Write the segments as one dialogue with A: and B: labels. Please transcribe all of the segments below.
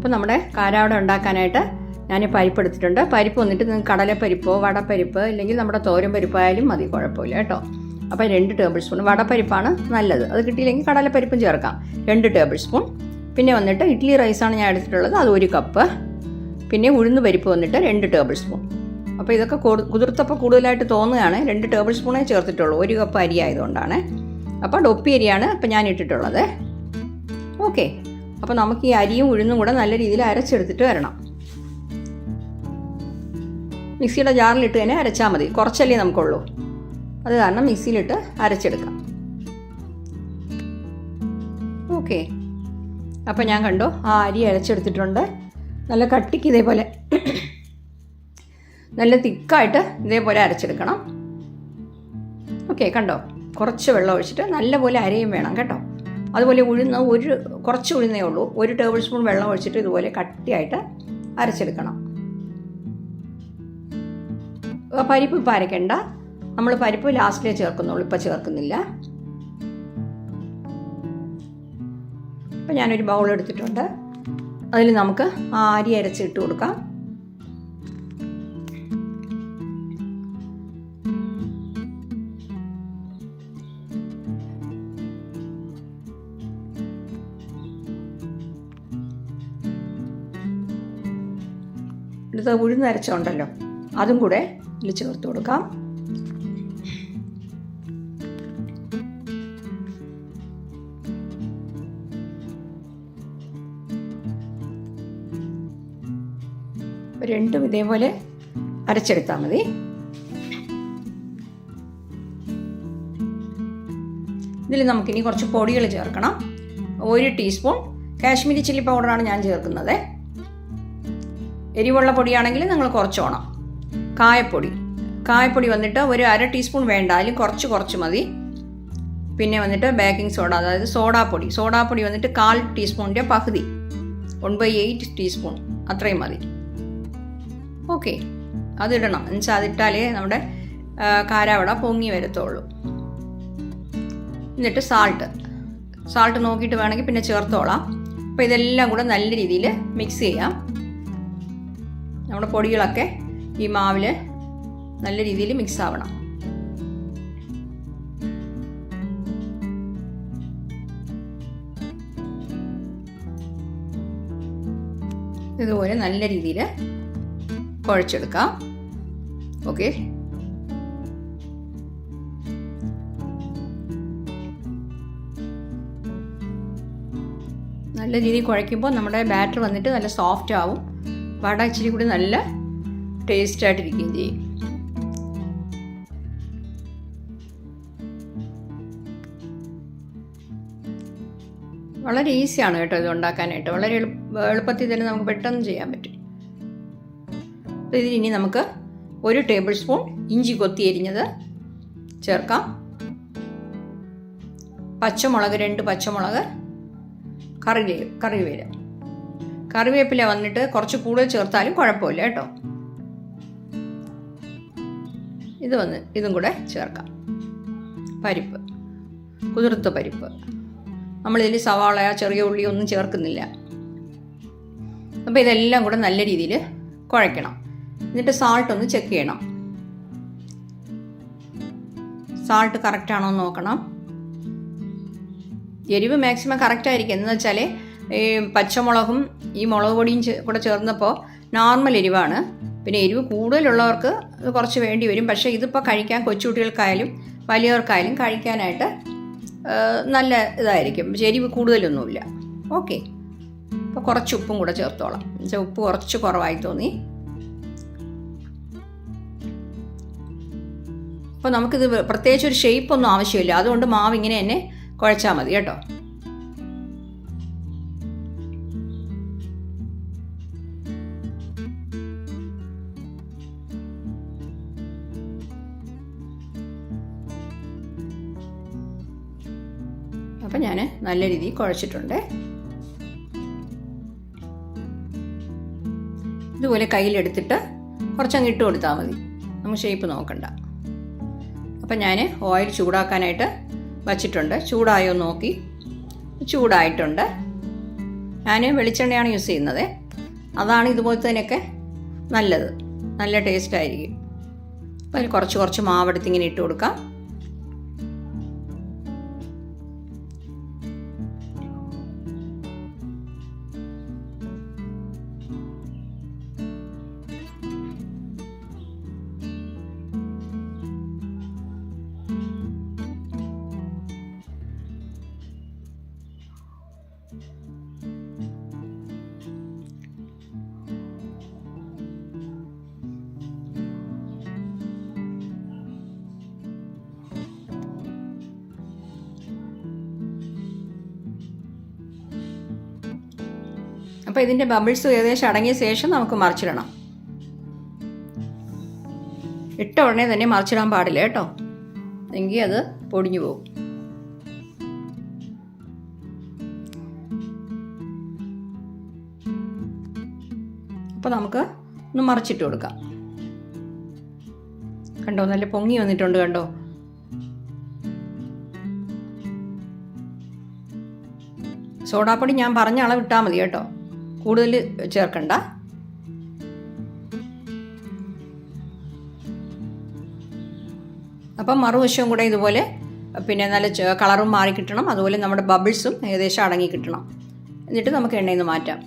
A: അപ്പോൾ നമ്മുടെ കാരാവട ഉണ്ടാക്കാനായിട്ട് ഞാൻ പരിപ്പ് എടുത്തിട്ടുണ്ട് പരിപ്പ് വന്നിട്ട് നിങ്ങൾക്ക് കടലപ്പരിപ്പോ വടപ്പരിപ്പ് ഇല്ലെങ്കിൽ നമ്മുടെ തോരൻ പരിപ്പായാലും മതി കുഴപ്പമില്ല കേട്ടോ. അപ്പോൾ രണ്ട് ടേബിൾ സ്പൂൺ വടപ്പരിപ്പാണ് നല്ലത്. അത് കിട്ടിയില്ലെങ്കിൽ കടലപ്പരിപ്പും ചേർക്കാം. രണ്ട് ടേബിൾ സ്പൂൺ. പിന്നെ വന്നിട്ട് ഇഡ്ഡലി റൈസാണ് ഞാൻ എടുത്തിട്ടുള്ളത്. അത് ഒരു കപ്പ്. പിന്നെ ഉഴുന്ന് പരിപ്പ് വന്നിട്ട് രണ്ട് ടേബിൾ സ്പൂൺ. അപ്പോൾ ഇതൊക്കെ കുതിർത്തപ്പോൾ കൂടുതലായിട്ട് തോന്നുകയാണ്. രണ്ട് ടേബിൾ സ്പൂണേ ചേർത്തിട്ടുള്ളൂ. ഒരു കപ്പ് അരി ആയതുകൊണ്ടാണ്. അപ്പോൾ ഡൊപ്പി അരിയാണ് അപ്പോൾ ഞാൻ ഇട്ടിട്ടുള്ളത്. ഓക്കെ. അപ്പോൾ നമുക്ക് ഈ അരിയും ഉഴുന്നും കൂടെ നല്ല രീതിയിൽ അരച്ചെടുത്തിട്ട് വരണം. മിക്സിയുടെ ജാറിലിട്ട് തന്നെ അരച്ചാൽ മതി. കുറച്ചല്ലേ നമുക്കുള്ളൂ. അത് കാരണം മിക്സിയിലിട്ട് അരച്ചെടുക്കാം. ഓക്കെ. അപ്പോൾ ഞാൻ കണ്ടോ ആ അരി അരച്ചെടുത്തിട്ടുണ്ട്. നല്ല കട്ടിക്ക് ഇതേപോലെ. നല്ല തിക്കായിട്ട് ഇതേപോലെ അരച്ചെടുക്കണം. ഓക്കെ കണ്ടോ? കുറച്ച് വെള്ളം ഒഴിച്ചിട്ട് നല്ലപോലെ അരയും വേണം കേട്ടോ. അതുപോലെ ഉഴുന്ന് ഒരു കുറച്ച് ഉഴുന്നേ ഉള്ളൂ. ഒരു ടേബിൾ സ്പൂൺ വെള്ളം ഒഴിച്ചിട്ട് ഇതുപോലെ കട്ടിയായിട്ട് അരച്ചെടുക്കണം. പരിപ്പ് ഇപ്പം അരയ്ക്കണ്ട നമ്മൾ പരിപ്പ് ലാസ്റ്റിലേ ചേർക്കുന്നുള്ളൂ. ഇപ്പം ചേർക്കുന്നില്ല. ഇപ്പം ഞാനൊരു ബൗൾ എടുത്തിട്ടുണ്ട്. അതിൽ നമുക്ക് ആ അരി അരച്ചിട്ട് കൊടുക്കാം. എടുത്ത് ഉഴുന്ന് അരച്ചുണ്ടല്ലോ. അതും കൂടെ ഇതിൽ ചേർത്ത് കൊടുക്കാം. രണ്ടും ഇതേപോലെ അരച്ചെടുത്താൽ മതി. ഇതിൽ നമുക്കിനി കുറച്ച് പൊടികൾ ചേർക്കണം. ഒരു ടീസ്പൂൺ കാശ്മീരി ചില്ലി പൗഡറാണ് ഞാൻ ചേർക്കുന്നത്. എരിവുള്ള പൊടിയാണെങ്കിൽ നിങ്ങൾ കുറച്ചോണം. കായപ്പൊടി. കായപ്പൊടി വന്നിട്ട് ഒരു അര ടീസ്പൂൺ വേണ്ട അതിൽ കുറച്ച് കുറച്ച് മതി. പിന്നെ വന്നിട്ട് ബേക്കിംഗ് സോഡ അതായത് സോഡാപ്പൊടി. സോഡാപ്പൊടി വന്നിട്ട് കാൽ ടീസ്പൂണിന്റെ പകുതി. One by eight teaspoon. അത്രയും മതി. ഓക്കെ. അതിടണം. എന്നുവെച്ചാൽ അതിട്ടാലേ നമ്മുടെ കാരാവട പൊങ്ങി വരത്തുള്ളൂ. എന്നിട്ട് സാൾട്ട് സാൾട്ട് നോക്കിയിട്ട് വേണമെങ്കിൽ പിന്നെ ചേർത്തോളാം. അപ്പോൾ ഇതെല്ലാം കൂടെ നല്ല രീതിയിൽ മിക്സ് ചെയ്യാം. നമ്മുടെ പൊടികളൊക്കെ ഈ മാവിൽ നല്ല രീതിയിൽ മിക്സ് ആവണം. ഇതുപോലെ നല്ല രീതിയിൽ കുഴച്ചെടുക്കാം. ഓക്കെ നല്ല രീതിയിൽ കുഴയ്ക്കുമ്പോൾ നമ്മുടെ ബാറ്റർ വന്നിട്ട് നല്ല സോഫ്റ്റ് ആവും. വട ഇച്ചിരി കൂടി നല്ല ടേസ്റ്റ് ആയിട്ടിരിക്കുകയും ചെയ്യും. വളരെ ഈസിയാണ് കേട്ടോ ഇത് ഉണ്ടാക്കാനായിട്ട്. വളരെ എളുപ്പ എളുപ്പത്തിൽ തന്നെ നമുക്ക് പെട്ടെന്ന് ചെയ്യാൻ പറ്റും. അപ്പോൾ ഇതിൽ ഇനി നമുക്ക് ഒരു ടേബിൾ സ്പൂൺ ഇഞ്ചി കൊത്തി എരിഞ്ഞത് ചേർക്കാം. പച്ചമുളക് രണ്ട് പച്ചമുളക് കറിവേ കറിവേല. കറിവേപ്പില വന്നിട്ട് കുറച്ച് കൂടുതൽ ചേർത്താലും കുഴപ്പമില്ല കേട്ടോ. ഇത് വന്ന് ഇതും കൂടെ ചേർക്കാം. പരിപ്പ്. കുതിർത്ത പരിപ്പ്. നമ്മളിതിൽ സവാള ചെറിയ ഉള്ളി ഒന്നും ചേർക്കുന്നില്ല. അപ്പോൾ ഇതെല്ലാം കൂടെ നല്ല രീതിയിൽ കുഴയ്ക്കണം. എന്നിട്ട് സാൾട്ട് ഒന്ന് ചെക്ക് ചെയ്യണം. സാൾട്ട് കറക്റ്റ് ആണോ എന്ന് നോക്കണം. എരിവ് മാക്സിമം കറക്റ്റ് ആയിരിക്കും. എന്ന് വെച്ചാൽ ഈ പച്ചമുളകും ഈ മുളക് പൊടിയും കൂടെ ചേർന്നപ്പോൾ നോർമൽ എരിവാണ്. പിന്നെ എരിവ് കൂടുതലുള്ളവർക്ക് കുറച്ച് വേണ്ടി വരും. പക്ഷേ ഇതിപ്പോൾ കഴിക്കാൻ കൊച്ചുകുട്ടികൾക്കായാലും വലിയവർക്കായാലും കഴിക്കാനായിട്ട് നല്ല ഇതായിരിക്കും. പക്ഷേ എരിവ് കൂടുതലൊന്നുമില്ല. ഓക്കെ. അപ്പോൾ കുറച്ച് ഉപ്പും കൂടെ ചേർത്തോളാം. എന്നുവെച്ചാൽ ഉപ്പ് കുറച്ച് കുറവായി തോന്നി. അപ്പോൾ നമുക്കിത് പ്രത്യേകിച്ച് ഒരു ഷേപ്പ് ഒന്നും ആവശ്യമില്ല. അതുകൊണ്ട് മാവ് ഇങ്ങനെ തന്നെ കുഴച്ചാൽ മതി കേട്ടോ. അപ്പം ഞാൻ നല്ല രീതിയിൽ കുഴച്ചിട്ടുണ്ട്. ഇതുപോലെ കയ്യിലെടുത്തിട്ട് കുറച്ചങ്ങ് ഇട്ട് കൊടുത്താൽ മതി. നമുക്ക് ഷേപ്പ് നോക്കണ്ട. അപ്പം ഞാൻ ഓയിൽ ചൂടാക്കാനായിട്ട് വച്ചിട്ടുണ്ട്. ചൂടായോ നോക്കി. ചൂടായിട്ടുണ്ട്. ഞാൻ വെളിച്ചെണ്ണയാണ് യൂസ് ചെയ്യുന്നത്. അതാണ് ഇതുപോലത്തെ തന്നെയൊക്കെ നല്ലത്. നല്ല ടേസ്റ്റ് ആയിരിക്കും. അപ്പോൾ അതിൽ കുറച്ച് കുറച്ച് മാവെടുത്ത് ഇങ്ങനെ ഇട്ട് കൊടുക്കാം. അപ്പോൾ ഇതിന്റെ ബബിൾസ് ഏകദേശം അടങ്ങിയ ശേഷം നമുക്ക് മറിച്ചിടണം. ഇട്ട ഉടനെ തന്നെ മറിച്ചിടാൻ പാടില്ല കേട്ടോ. എങ്കിൽ അത് പൊടിഞ്ഞു പോകും. അപ്പോൾ നമുക്ക് ഒന്ന് മറിച്ചിട്ട് കൊടുക്കാം. കണ്ടോ നല്ല പൊങ്ങി വന്നിട്ടുണ്ട് കണ്ടോ? സോഡാപ്പൊടി ഞാൻ പറഞ്ഞ അളവ് ഇട്ടാൽ മതി കേട്ടോ. കൂടുതൽ ചേർക്കണ്ട. അപ്പം മറുവശവും കൂടെ ഇതുപോലെ പിന്നെ നല്ല കളറും മാറി കിട്ടണം. അതുപോലെ നമ്മുടെ ബബിൾസും ഏകദേശം അടങ്ങി കിട്ടണം. എന്നിട്ട് നമുക്ക് എണ്ണയിൽ നിന്ന് മാറ്റാം.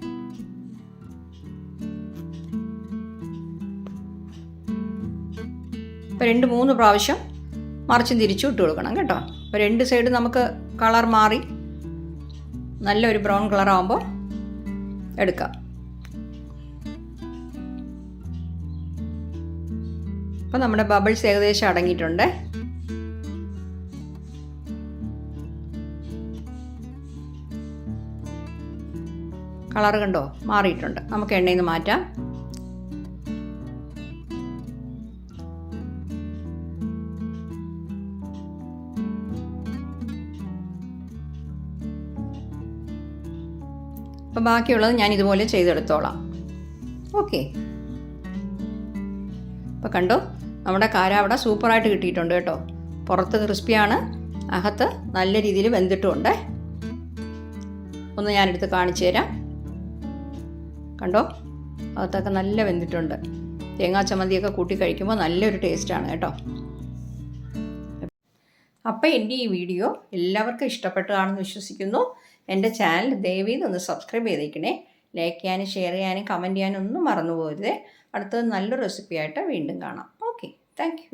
A: ഇപ്പം രണ്ട് മൂന്ന് പ്രാവശ്യം മറിച്ചും തിരിച്ചു ഇട്ട് കൊടുക്കണം കേട്ടോ. അപ്പോൾ രണ്ട് സൈഡ് നമുക്ക് കളർ മാറി നല്ലൊരു ബ്രൗൺ കളർ ആകുമ്പോൾ എടുക്കാം. അപ്പോൾ നമ്മുടെ ബബിൾസ് ഏകദേശം അടങ്ങിയിട്ടുണ്ട്. കളർ കണ്ടോ? മാറിയിട്ടുണ്ട്. നമുക്ക് എണ്ണയിൽ നിന്ന് മാറ്റാം. അപ്പോൾ ബാക്കിയുള്ളത് ഞാൻ ഇതുപോലെ ചെയ്തെടുത്തോളാം. ഓക്കെ. അപ്പോൾ കണ്ടോ നമ്മുടെ കാര അവിടെ സൂപ്പറായിട്ട് കിട്ടിയിട്ടുണ്ട് കേട്ടോ. പുറത്ത് ക്രിസ്പിയാണ് അകത്ത് നല്ല രീതിയിൽ വെന്തിട്ടുമുണ്ട്. ഒന്ന് ഞാനെടുത്ത് കാണിച്ചു തരാം. കണ്ടോ അകത്തൊക്കെ നല്ല വെന്തിട്ടുണ്ട്. തേങ്ങാ ചമ്മന്തിയൊക്കെ കൂട്ടി കഴിക്കുമ്പോൾ നല്ലൊരു ടേസ്റ്റാണ് കേട്ടോ. അപ്പോൾ എന്റെ ഈ വീഡിയോ എല്ലാവർക്കും ഇഷ്ടപ്പെട്ടതാണെന്ന് വിശ്വസിക്കുന്നു. എന്റെ ചാനൽ ദയവീത് ഒന്ന് സബ്സ്ക്രൈബ് ചെയ്തേക്കണേ. ലൈക്ക് ചെയ്യാനും ഷെയർ ചെയ്യാനും കമന്റ് ചെയ്യാനും ഒന്നും മറന്നു പോകരുത് അടുത്തത് നല്ലൊരു റെസിപ്പിയായിട്ട് വീണ്ടും കാണാം. Okay thank